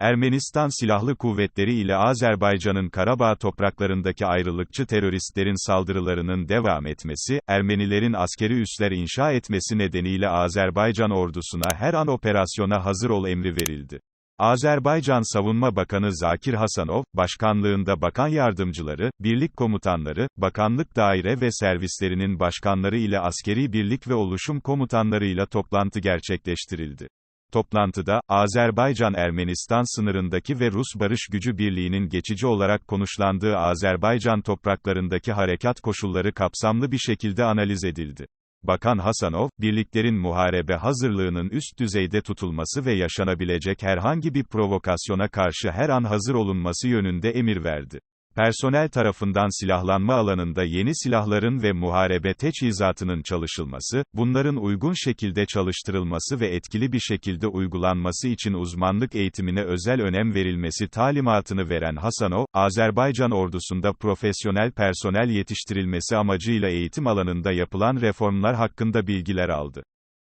Ermenistan Silahlı Kuvvetleri ile Azerbaycan'ın Karabağ topraklarındaki ayrılıkçı teröristlerin saldırılarının devam etmesi, Ermenilerin askeri üsler inşa etmesi nedeniyle Azerbaycan ordusuna her an operasyona hazır ol emri verildi. Azerbaycan Savunma Bakanı Zakir Hasanov, başkanlığında bakan yardımcıları, birlik komutanları, bakanlık daire ve servislerinin başkanları ile askeri birlik ve oluşum komutanlarıyla toplantı gerçekleştirildi. Toplantıda, Azerbaycan-Ermenistan sınırındaki ve Rus Barış Gücü Birliği'nin geçici olarak konuşlandığı Azerbaycan topraklarındaki harekat koşulları kapsamlı bir şekilde analiz edildi. Bakan Hasanov, birliklerin muharebe hazırlığının üst düzeyde tutulması ve yaşanabilecek herhangi bir provokasyona karşı her an hazır olunması yönünde emir verdi. Personel tarafından silahlanma alanında yeni silahların ve muharebe teçhizatının çalışılması, bunların uygun şekilde çalıştırılması ve etkili bir şekilde uygulanması için uzmanlık eğitimine özel önem verilmesi talimatını veren Hasanov, Azerbaycan ordusunda profesyonel personel yetiştirilmesi amacıyla eğitim alanında yapılan reformlar hakkında bilgiler aldı.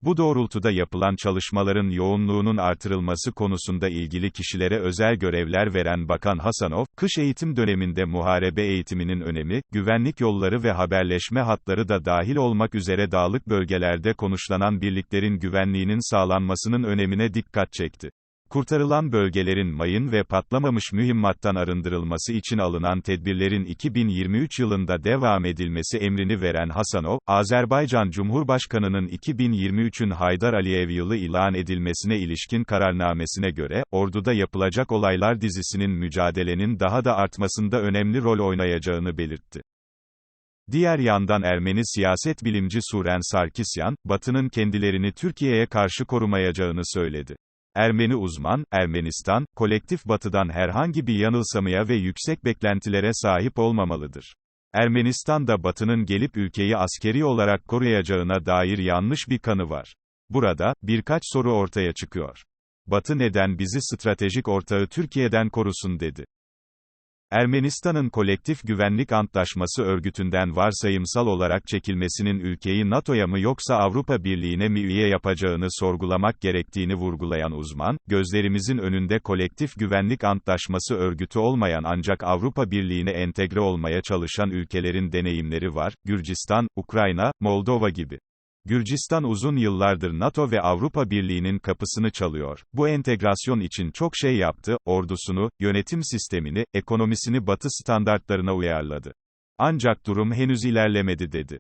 Bu doğrultuda yapılan çalışmaların yoğunluğunun artırılması konusunda ilgili kişilere özel görevler veren Bakan Hasanov, kış eğitim döneminde muharebe eğitiminin önemi, güvenlik yolları ve haberleşme hatları da dahil olmak üzere dağlık bölgelerde konuşlanan birliklerin güvenliğinin sağlanmasının önemine dikkat çekti. Kurtarılan bölgelerin mayın ve patlamamış mühimmattan arındırılması için alınan tedbirlerin 2023 yılında devam edilmesi emrini veren Hasanov, Azerbaycan Cumhurbaşkanı'nın 2023'ün Haydar Aliyev yılı ilan edilmesine ilişkin kararnamesine göre, orduda yapılacak olaylar dizisinin mücadelenin daha da artmasında önemli rol oynayacağını belirtti. Diğer yandan Ermeni siyaset bilimci Suren Sarkisyan, Batı'nın kendilerini Türkiye'ye karşı korumayacağını söyledi. Ermeni uzman, Ermenistan, kolektif batıdan herhangi bir yanılsamaya ve yüksek beklentilere sahip olmamalıdır. Ermenistan da batının gelip ülkeyi askeri olarak koruyacağına dair yanlış bir kanı var. Burada, birkaç soru ortaya çıkıyor. Batı neden bizi stratejik ortağı Türkiye'den korusun dedi. Ermenistan'ın Kolektif Güvenlik Antlaşması örgütünden varsayımsal olarak çekilmesinin ülkeyi NATO'ya mı yoksa Avrupa Birliği'ne mi üye yapacağını sorgulamak gerektiğini vurgulayan uzman, gözlerimizin önünde Kolektif Güvenlik Antlaşması örgütü olmayan ancak Avrupa Birliği'ne entegre olmaya çalışan ülkelerin deneyimleri var, Gürcistan, Ukrayna, Moldova gibi. Gürcistan uzun yıllardır NATO ve Avrupa Birliği'nin kapısını çalıyor. Bu entegrasyon için çok şey yaptı, ordusunu, yönetim sistemini, ekonomisini Batı standartlarına uyarladı. Ancak durum henüz ilerlemedi dedi.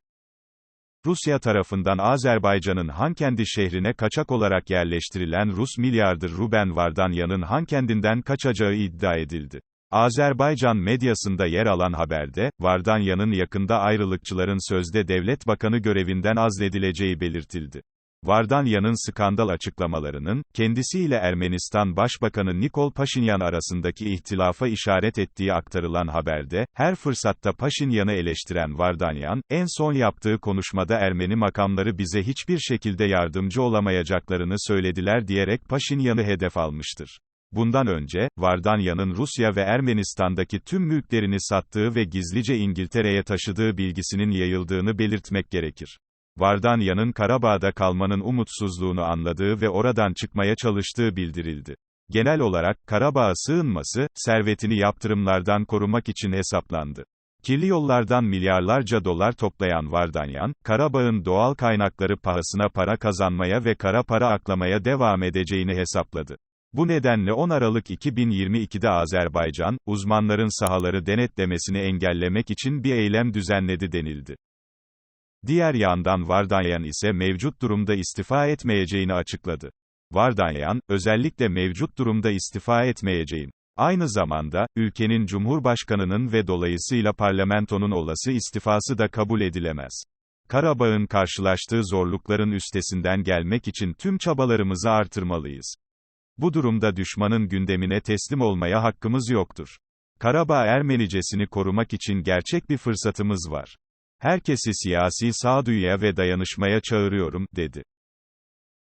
Rusya tarafından Azerbaycan'ın Hankendi şehrine kaçak olarak yerleştirilen Rus milyarder Ruben Vardanyan'ın Hankendi'nden kaçacağı iddia edildi. Azerbaycan medyasında yer alan haberde, Vardanya'nın yakında ayrılıkçıların sözde devlet bakanı görevinden azledileceği belirtildi. Vardanya'nın skandal açıklamalarının, kendisiyle Ermenistan Başbakanı Nikol Paşinyan arasındaki ihtilafa işaret ettiği aktarılan haberde, her fırsatta Paşinyan'ı eleştiren Vardanyan, en son yaptığı konuşmada Ermeni makamları bize hiçbir şekilde yardımcı olamayacaklarını söylediler diyerek Paşinyan'ı hedef almıştır. Bundan önce, Vardanya'nın Rusya ve Ermenistan'daki tüm mülklerini sattığı ve gizlice İngiltere'ye taşıdığı bilgisinin yayıldığını belirtmek gerekir. Vardanya'nın Karabağ'da kalmanın umutsuzluğunu anladığı ve oradan çıkmaya çalıştığı bildirildi. Genel olarak, Karabağ'a sığınması, servetini yaptırımlardan korumak için hesaplandı. Kirli yollardan milyarlarca dolar toplayan Vardanyan, Karabağ'ın doğal kaynakları pahasına para kazanmaya ve kara para aklamaya devam edeceğini hesapladı. Bu nedenle 10 Aralık 2022'de Azerbaycan, uzmanların sahaları denetlemesini engellemek için bir eylem düzenledi denildi. Diğer yandan Vardanyan ise mevcut durumda istifa etmeyeceğini açıkladı. Vardanyan, özellikle mevcut durumda istifa etmeyeceğim. Aynı zamanda, ülkenin cumhurbaşkanının ve dolayısıyla parlamentonun olası istifası da kabul edilemez. Karabağ'ın karşılaştığı zorlukların üstesinden gelmek için tüm çabalarımızı artırmalıyız. Bu durumda düşmanın gündemine teslim olmaya hakkımız yoktur. Karabağ Ermenicesini korumak için gerçek bir fırsatımız var. Herkesi siyasi sağduyuya ve dayanışmaya çağırıyorum, dedi.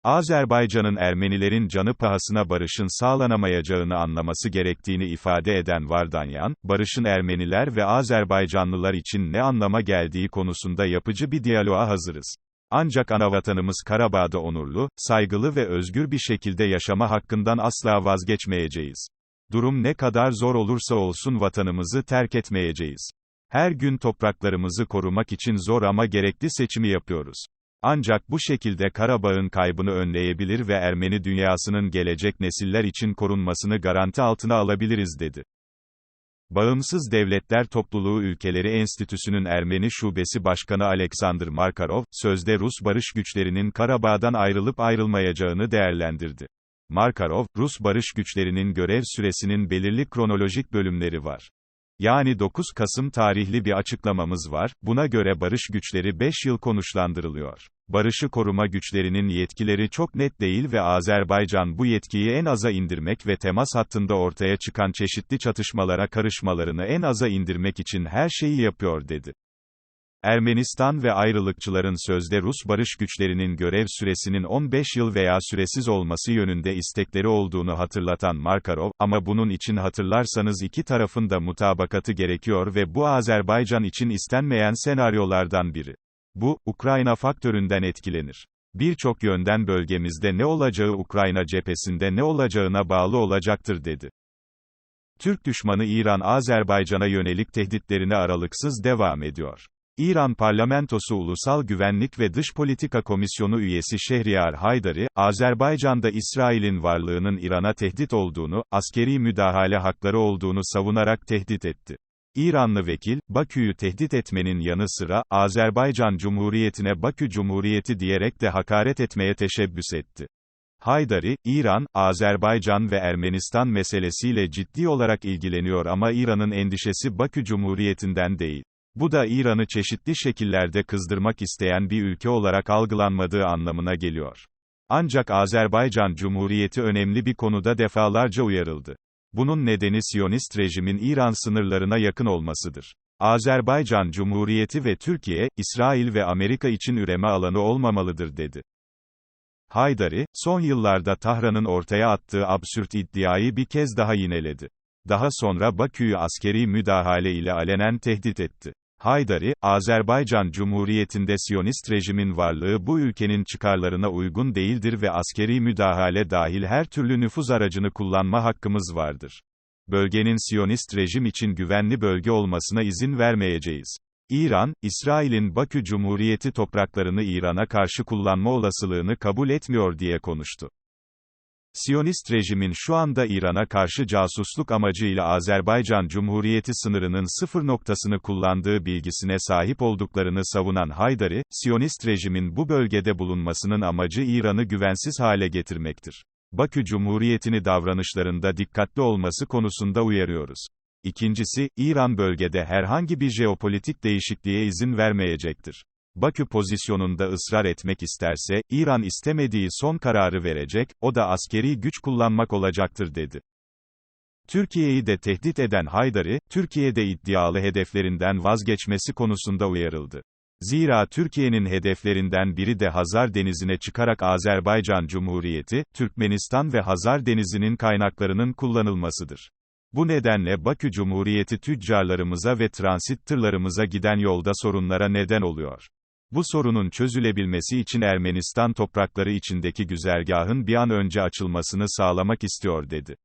Azerbaycan'ın Ermenilerin canı pahasına barışın sağlanamayacağını anlaması gerektiğini ifade eden Vardanyan, barışın Ermeniler ve Azerbaycanlılar için ne anlama geldiği konusunda yapıcı bir diyaloğa hazırız. Ancak anavatanımız Karabağ'da onurlu, saygılı ve özgür bir şekilde yaşama hakkından asla vazgeçmeyeceğiz. Durum ne kadar zor olursa olsun vatanımızı terk etmeyeceğiz. Her gün topraklarımızı korumak için zor ama gerekli seçimi yapıyoruz. Ancak bu şekilde Karabağ'ın kaybını önleyebilir ve Ermeni dünyasının gelecek nesiller için korunmasını garanti altına alabiliriz dedi. Bağımsız Devletler Topluluğu Ülkeleri Enstitüsü'nün Ermeni Şubesi Başkanı Alexander Markarov, sözde Rus barış güçlerinin Karabağ'dan ayrılıp ayrılmayacağını değerlendirdi. Markarov, Rus barış güçlerinin görev süresinin belirli kronolojik bölümleri var. Yani 9 Kasım tarihli bir açıklamamız var, buna göre barış güçleri 5 yıl konuşlandırılıyor. Barışı koruma güçlerinin yetkileri çok net değil ve Azerbaycan bu yetkiyi en aza indirmek ve temas hattında ortaya çıkan çeşitli çatışmalara karışmalarını en aza indirmek için her şeyi yapıyor dedi. Ermenistan ve ayrılıkçıların sözde Rus barış güçlerinin görev süresinin 15 yıl veya süresiz olması yönünde istekleri olduğunu hatırlatan Markarov, ama bunun için hatırlarsanız iki tarafın da mutabakatı gerekiyor ve bu Azerbaycan için istenmeyen senaryolardan biri. Bu, Ukrayna faktöründen etkilenir. Birçok yönden bölgemizde ne olacağı Ukrayna cephesinde ne olacağına bağlı olacaktır dedi. Türk düşmanı İran Azerbaycan'a yönelik tehditlerine aralıksız devam ediyor. İran Parlamentosu Ulusal Güvenlik ve Dış Politika Komisyonu üyesi Şehriyar Haydari, Azerbaycan'da İsrail'in varlığının İran'a tehdit olduğunu, askeri müdahale hakları olduğunu savunarak tehdit etti. İranlı vekil, Bakü'yü tehdit etmenin yanı sıra, Azerbaycan Cumhuriyeti'ne Bakü Cumhuriyeti diyerek de hakaret etmeye teşebbüs etti. Haydari, İran, Azerbaycan ve Ermenistan meselesiyle ciddi olarak ilgileniyor ama İran'ın endişesi Bakü Cumhuriyeti'nden değil. Bu da İran'ı çeşitli şekillerde kızdırmak isteyen bir ülke olarak algılanmadığı anlamına geliyor. Ancak Azerbaycan Cumhuriyeti önemli bir konuda defalarca uyarıldı. Bunun nedeni Siyonist rejimin İran sınırlarına yakın olmasıdır. Azerbaycan Cumhuriyeti ve Türkiye, İsrail ve Amerika için üreme alanı olmamalıdır dedi. Haydari, son yıllarda Tahran'ın ortaya attığı absürt iddiayı bir kez daha yineledi. Daha sonra Bakü'yü askeri müdahale ile alenen tehdit etti. Haydari, Azerbaycan Cumhuriyeti'nde Siyonist rejimin varlığı bu ülkenin çıkarlarına uygun değildir ve askeri müdahale dahil her türlü nüfuz aracını kullanma hakkımız vardır. Bölgenin Siyonist rejim için güvenli bölge olmasına izin vermeyeceğiz. İran, İsrail'in Bakü Cumhuriyeti topraklarını İran'a karşı kullanma olasılığını kabul etmiyor diye konuştu. Siyonist rejimin şu anda İran'a karşı casusluk amacıyla Azerbaycan Cumhuriyeti sınırının sıfır noktasını kullandığı bilgisine sahip olduklarını savunan Haydari, Siyonist rejimin bu bölgede bulunmasının amacı İran'ı güvensiz hale getirmektir. Bakü Cumhuriyeti'ni davranışlarında dikkatli olması konusunda uyarıyoruz. İkincisi, İran bölgede herhangi bir jeopolitik değişikliğe izin vermeyecektir. Bakü pozisyonunda ısrar etmek isterse, İran istemediği son kararı verecek, o da askeri güç kullanmak olacaktır dedi. Türkiye'yi de tehdit eden Haydari, Türkiye'de iddialı hedeflerinden vazgeçmesi konusunda uyarıldı. Zira Türkiye'nin hedeflerinden biri de Hazar Denizi'ne çıkarak Azerbaycan Cumhuriyeti, Türkmenistan ve Hazar Denizi'nin kaynaklarının kullanılmasıdır. Bu nedenle Bakü Cumhuriyeti tüccarlarımıza ve transit tırlarımıza giden yolda sorunlara neden oluyor. Bu sorunun çözülebilmesi için Ermenistan toprakları içindeki güzergahın bir an önce açılmasını sağlamak istiyor dedi.